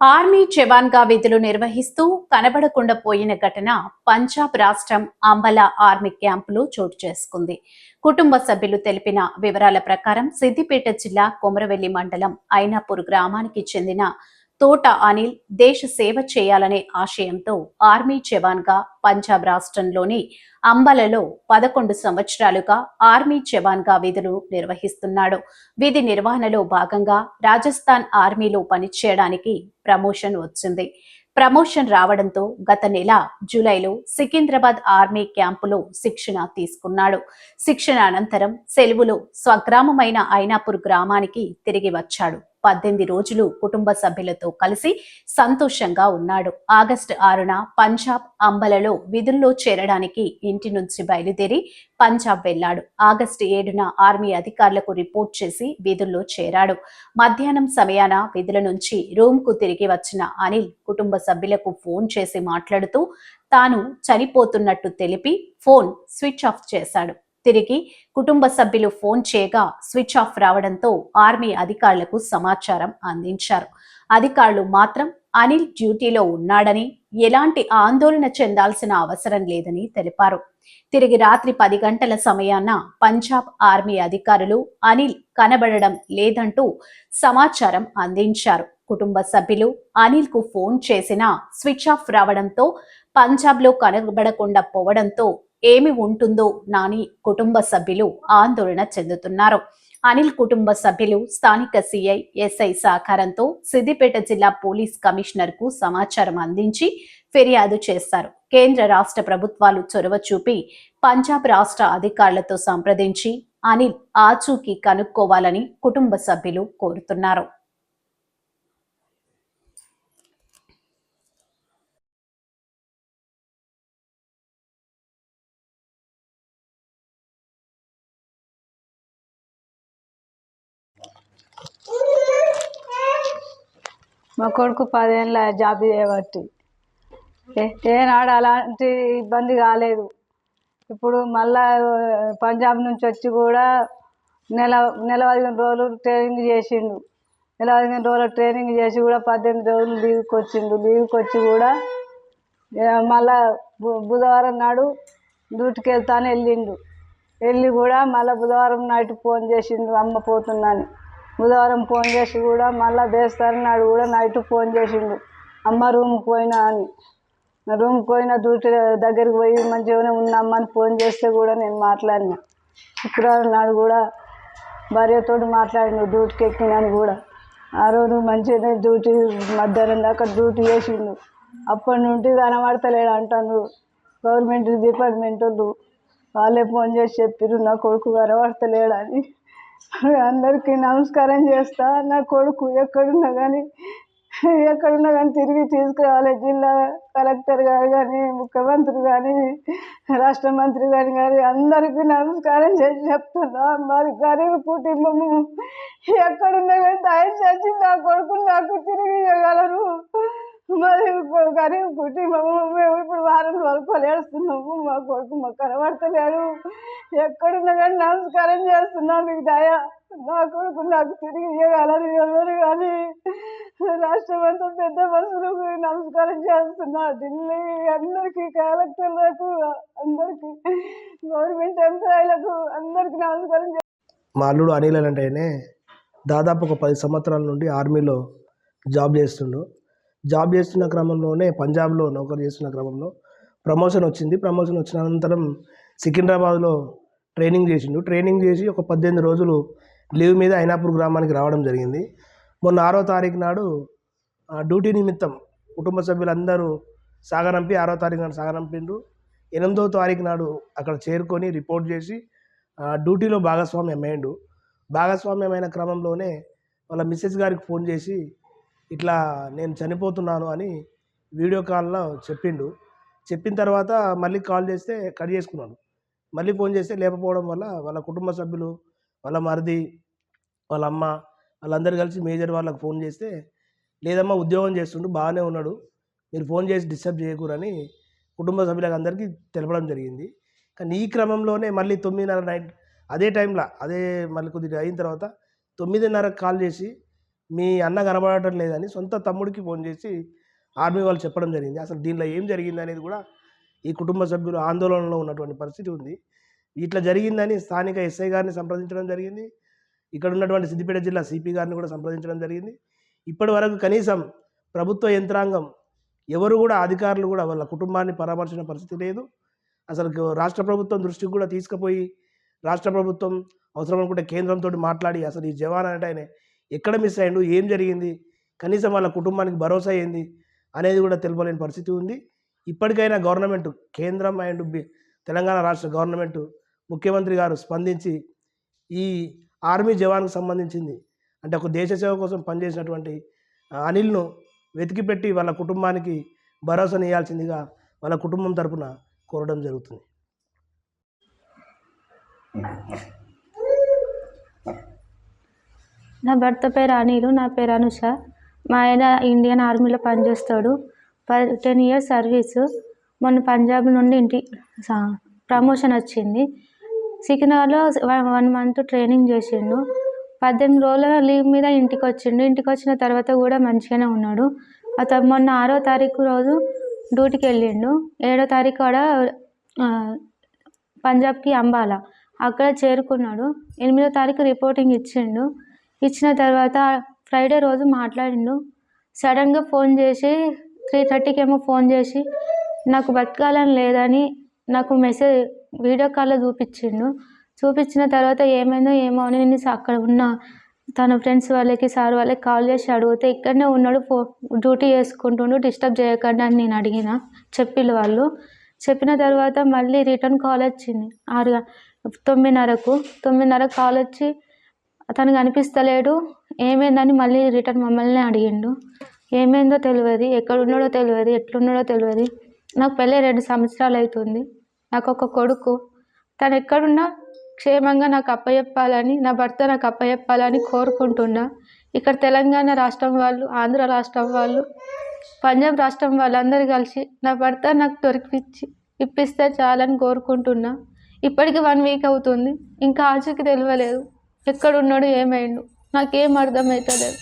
Army జవాన్గా విధులు నిర్వహిస్తూ కనబడకుండా పోయిన ఘటన పంజాబ్ రాష్ట్రం అంబలా ఆర్మీ క్యాంపులో చోటు చేసుకుంది. కుటుంబ సభ్యులు తెలిపిన వివరాల ప్రకారం సిద్దిపేట జిల్లా కొమరవెల్లి మండలం ఐనాపూర్ గ్రామానికి చెందిన తోట అనిల్ దేశ సేవ చేయాలనే ఆశయంతో ఆర్మీ జవాన్గా పంజాబ్ రాష్ట్రంలోని అంబలలో పదకొండు సంవత్సరాలుగా ఆర్మీ జవాన్గా విధులు నిర్వహిస్తున్నాడు. విధి నిర్వహణలో భాగంగా రాజస్థాన్ ఆర్మీలో పనిచేయడానికి ప్రమోషన్ వచ్చింది. ప్రమోషన్ రావడంతో గత నెల జూలైలో సికింద్రాబాద్ ఆర్మీ క్యాంపులో శిక్షణ తీసుకున్నాడు. శిక్షణ అనంతరం సెలవులో స్వగ్రామమైన ఐనాపూర్ గ్రామానికి తిరిగి వచ్చాడు. పద్దెనిమిది రోజులు కుటుంబ సభ్యులతో కలిసి సంతోషంగా ఉన్నాడు. ఆగస్టు ఆరున పంజాబ్ అంబలలో విధుల్లో చేరడానికి ఇంటి నుంచి బయలుదేరి పంజాబ్ వెళ్ళాడు ఆగస్టు ఏడున ఆర్మీ అధికారులకు రిపోర్ట్ చేసి విధుల్లో చేరాడు. మధ్యాహ్నం సమయాన విధుల నుంచి రూమ్కు తిరిగి వచ్చిన అనిల్ కుటుంబ సభ్యులకు ఫోన్ చేసి మాట్లాడుతూ తాను చనిపోతున్నట్టు తెలిపి ఫోన్ స్విచ్ ఆఫ్ చేశాడు. తిరిగి కుటుంబ సభ్యులు ఫోన్ చేయగా స్విచ్ ఆఫ్ రావడంతో ఆర్మీ అధికారులకు సమాచారం అందించారు. అధికారులు మాత్రం అనిల్ డ్యూటీలో ఉన్నాడని ఎలాంటి ఆందోళన చెందాల్సిన అవసరం లేదని తెలిపారు. తిరిగి రాత్రి పది గంటల సమయాన పంజాబ్ ఆర్మీ అధికారులు అనిల్ కనబడడం లేదంటూ సమాచారం అందించారు. కుటుంబ సభ్యులు అనిల్కు ఫోన్ చేసినా స్విచ్ ఆఫ్ రావడంతో పంజాబ్లో కనబడకుండా పోవడంతో ఏమి ఉంటుందో నాని కుటుంబ సభ్యులు ఆందోళన చెందుతున్నారు. అనిల్ కుటుంబ సభ్యులు స్థానిక సిఐ ఎస్ఐ సహకారంతో సిద్దిపేట జిల్లా పోలీస్ కమిషనర్కు సమాచారం అందించి ఫిర్యాదు చేశారు. కేంద్ర రాష్ట్ర ప్రభుత్వాలు చొరవ చూపి పంజాబ్ రాష్ట్ర అధికారులతో సంప్రదించి అనిల్ ఆచూకీ కనుక్కోవాలని కుటుంబ సభ్యులు కోరుతున్నారు. మా కొడుకు పదేళ్ళ జాబ్ చేయబట్టి. ఏ- ఏనాడు అలాంటి ఇబ్బంది కాలేదు. ఇప్పుడు మళ్ళా పంజాబ్ నుంచి వచ్చి కూడా నెల నెల పదిహేను రోజులు ట్రైనింగ్ చేసిండు. నెల పదిహేను రోజులు ట్రైనింగ్ చేసి కూడా పద్దెనిమిది రోజులు లీవ్కి వచ్చిండు. లీవ్కి వచ్చి కూడా మళ్ళా బు- బుధవారం నాడు డ్యూటీకి వెళ్తాను వెళ్ళిండు. వెళ్ళి కూడా మళ్ళీ బుధవారం నైట్ ఫోన్ చేసిండు అమ్మ పోతుందని. బుధవారం ఫోన్ చేసి కూడా మళ్ళీ వేస్తారని నాడు కూడా నైట్ ఫోన్ చేసిండు. అమ్మ రూమ్కి పోయినా అని. రూమ్కి పోయిన డ్యూటీ దగ్గరికి పోయి మంచిగానే ఉన్నామ్మా అని ఫోన్ చేస్తే కూడా నేను మాట్లాడిన. శుక్రవారం నాడు కూడా భార్యతో మాట్లాడిండు డ్యూటీకి ఎక్కినాను కూడా. ఆ రోజు మంచిగానే డ్యూటీ మధ్యాహ్నం దాకా డ్యూటీ చేసిండు. అప్పటి నుండి కనబడతలేడు అంటాను గవర్నమెంట్ డిపార్ట్మెంట్ వాళ్ళు వాళ్ళే ఫోన్ చేసి చెప్పిర్రు నా కొడుకు కనబడతలేడని అందరికీ నమస్కారం చేస్తా. నా కొడుకు ఎక్కడున్నా కానీ ఎక్కడున్నా కానీ తిరిగి తీసుకురావాలి. జిల్లా కలెక్టర్ గారు కానీ ముఖ్యమంత్రి కానీ రాష్ట్ర మంత్రి గారు కానీ అందరికీ నమస్కారం చేసి చెప్తున్నా. మాది గరీబ్ కుటుంబము. ఎక్కడున్నా కానీ దయచేసి నా కొడుకుని నాకు తిరిగి ఇవ్వగలరు. మరి గరీబ్ కుటుంబము. మేము ఇప్పుడు వారం వరకు ఏడుస్తున్నాము. మా కొడుకు మాకు కనబడతలేడు. ఎక్కడున్నా కానీ నమస్కారం చేస్తున్నా మీకు దయ. నా కొడుకు నాకు తిరిగి ఇవ్వగలరు ఎవరు కానీ రాష్ట్రం అంతా పెద్ద మనుషులకు నమస్కారం చేస్తున్నా. ఢిల్లీ అందరికీ కలెక్టర్లకు అందరికీ గవర్నమెంట్ ఎంప్లాయీలకు అందరికీ నమస్కారం చేస్తున్నా. మా అల్లుడు అనిల్ అంటేనే దాదాపు ఒక పది సంవత్సరాల నుండి ఆర్మీలో జాబ్ చేస్తుండు. జాబ్ చేస్తున్న క్రమంలోనే పంజాబ్లో నౌకరు చేస్తున్న క్రమంలో ప్రమోషన్ వచ్చింది. ప్రమోషన్ వచ్చిన అనంతరం సికింద్రాబాద్లో ట్రైనింగ్ చేసిండు. ట్రైనింగ్ చేసి ఒక పద్దెనిమిది రోజులు లీవ్ మీద ఐనాపూర్ గ్రామానికి రావడం జరిగింది. మొన్న ఆరో తారీఖు నాడు డ్యూటీ నిమిత్తం కుటుంబ సభ్యులందరూ సాగనంపి ఆరో తారీఖు నాడు సాగనంపిండ్రు ఎనిమిదో తారీఖు నాడు అక్కడ చేరుకొని రిపోర్ట్ చేసి డ్యూటీలో భాగస్వామ్యం అయ్యిండు. భాగస్వామ్యమైన క్రమంలోనే వాళ్ళ మిస్సెస్ గారికి ఫోన్ చేసి ఇట్లా నేను చనిపోతున్నాను అని వీడియో కాల్లో చెప్పిండు. చెప్పిన తర్వాత మళ్ళీ కాల్ చేస్తే కట్ చేసుకున్నాడు. మళ్ళీ ఫోన్ చేస్తే లేకపోవడం వల్ల వాళ్ళ కుటుంబ సభ్యులు వాళ్ళ మరిది వాళ్ళ అమ్మ వాళ్ళందరూ కలిసి మేజర్ వాళ్ళకి ఫోన్ చేస్తే లేదమ్మా ఉద్యోగం చేస్తుండు బాగానే ఉన్నాడు మీరు ఫోన్ చేసి డిస్టర్బ్ చేయకూరని కుటుంబ సభ్యులకు అందరికీ తెలపడం జరిగింది. కానీ ఈ క్రమంలోనే మళ్ళీ తొమ్మిదిన్నర నైట్ అదే టైంలో అదే మళ్ళీ కొద్దిగా అయిన తర్వాత తొమ్మిదిన్నరకు కాల్ చేసి మీ అన్న కనబడటం లేదని సొంత తమ్ముడికి ఫోన్ చేసి ఆర్మీ వాళ్ళు చెప్పడం జరిగింది. అసలు దీనిలో ఏం జరిగింది అనేది కూడా ఈ కుటుంబ సభ్యులు ఆందోళనలో ఉన్నటువంటి పరిస్థితి ఉంది. ఇట్లా జరిగిందని స్థానిక ఎస్ఐ గారిని సంప్రదించడం జరిగింది. ఇక్కడ ఉన్నటువంటి సిద్దిపేట జిల్లా సిపి గారిని కూడా సంప్రదించడం జరిగింది. ఇప్పటి వరకు కనీసం ప్రభుత్వ యంత్రాంగం ఎవరు కూడా అధికారులు కూడా వాళ్ళ కుటుంబాన్ని పరామర్శించిన పరిస్థితి లేదు. అసలు రాష్ట్ర ప్రభుత్వం దృష్టికి కూడా తీసుకుపోయి రాష్ట్ర ప్రభుత్వం అవసరం అనుకుంటే కేంద్రంతో మాట్లాడి అసలు ఈ జవాన్ అంటే ఆయన ఎక్కడ మిస్ అయ్యిండు ఏం జరిగింది కనీసం వాళ్ళ కుటుంబానికి భరోసా ఏంది అనేది కూడా తెలుపలేని పరిస్థితి ఉంది. ఇప్పటికైనా గవర్నమెంట్ కేంద్రం అండ్ బి- తెలంగాణ రాష్ట్ర గవర్నమెంట్ ముఖ్యమంత్రి గారు స్పందించి ఈ ఆర్మీ జవాన్కు సంబంధించింది అంటే ఒక దేశ సేవ కోసం పనిచేసినటువంటి అనిల్ను అనిల్ను వెతికిపెట్టి వాళ్ళ కుటుంబానికి భరోసానియాల్సిందిగా వాళ్ళ కుటుంబం తరపున కోరడం జరుగుతుంది. నా భర్త పేరు అనిల్ నా పేరు అనుష. మా ఆయన ఇండియన్ ఆర్మీలో పనిచేస్తాడు. టెన్ ఇయర్స్ సర్వీసు మొన్న పంజాబ్ నుండి ఇంటి ప్రమోషన్ వచ్చింది. సికింద్రాబాద్లో వన్ వన్ మంత్ ట్రైనింగ్ చేసిండు. పద్దెనిమిది రోజుల లీవ్ మీద ఇంటికి వచ్చిండు. ఇంటికి వచ్చిన తర్వాత కూడా మంచిగానే ఉన్నాడు. అతను మొన్న ఆరో తారీఖు రోజు డ్యూటీకి వెళ్ళిండు. ఏడో తారీఖు కూడా పంజాబ్కి అంబాలా. అక్కడ చేరుకున్నాడు. ఎనిమిదో తారీఖు రిపోర్టింగ్ ఇచ్చిండు. ఇచ్చిన తర్వాత ఫ్రైడే రోజు మాట్లాడిండు. సడన్గా ఫోన్ చేసి త్రీ థర్టీకి ఏమో ఫోన్ చేసి నాకు బతకాలని లేదని నాకు మెసేజ్ వీడియో కాల్లో చూపించిండు. చూపించిన తర్వాత ఏమైందో ఏమో అని నేను అక్కడ ఉన్న. తన ఫ్రెండ్స్ వాళ్ళకి సార్ వాళ్ళకి కాల్ చేసి అడిగితే ఇక్కడనే ఉన్నాడు ఫో డ్యూటీ చేసుకుంటుండు డిస్టర్బ్ చేయకండి అని నేను అడిగిన. చెప్పిళ్ళు వాళ్ళు. చెప్పిన తర్వాత మళ్ళీ రిటర్న్ కాల్ వచ్చింది. ఆరు తొమ్మిదిన్నరకు తొమ్మిదిన్నరకు కాల్ వచ్చి తనకు కనిపిస్తలేడు ఏమైందని మళ్ళీ రిటర్న్ మమ్మల్ని అడిగిండు. ఏమైందో తెలియదు ఎక్కడ ఉన్నాడో తెలియదు ఎట్లున్నాడో తెలియదు. నాకు పెళ్ళి రెండు సంవత్సరాలు అవుతుంది. నాకు ఒక కొడుకు. తను ఎక్కడున్నా క్షేమంగా నాకు అప్పచెప్పాలని నా భర్త నాకు అప్పచెప్పాలని కోరుకుంటున్నా. ఇక్కడ తెలంగాణ రాష్ట్రం వాళ్ళు ఆంధ్ర రాష్ట్రం వాళ్ళు పంజాబ్ రాష్ట్రం వాళ్ళందరూ కలిసి నా భర్త నాకు దొరికిపించి ఇప్పిస్తే చాలని కోరుకుంటున్నా. ఇప్పటికి వన్ వీక్ అవుతుంది. ఇంకా ఆచూకి తెలియలేదు. ఎక్కడున్నాడు ఏమైండు నాకేం అర్థమవుతలేదు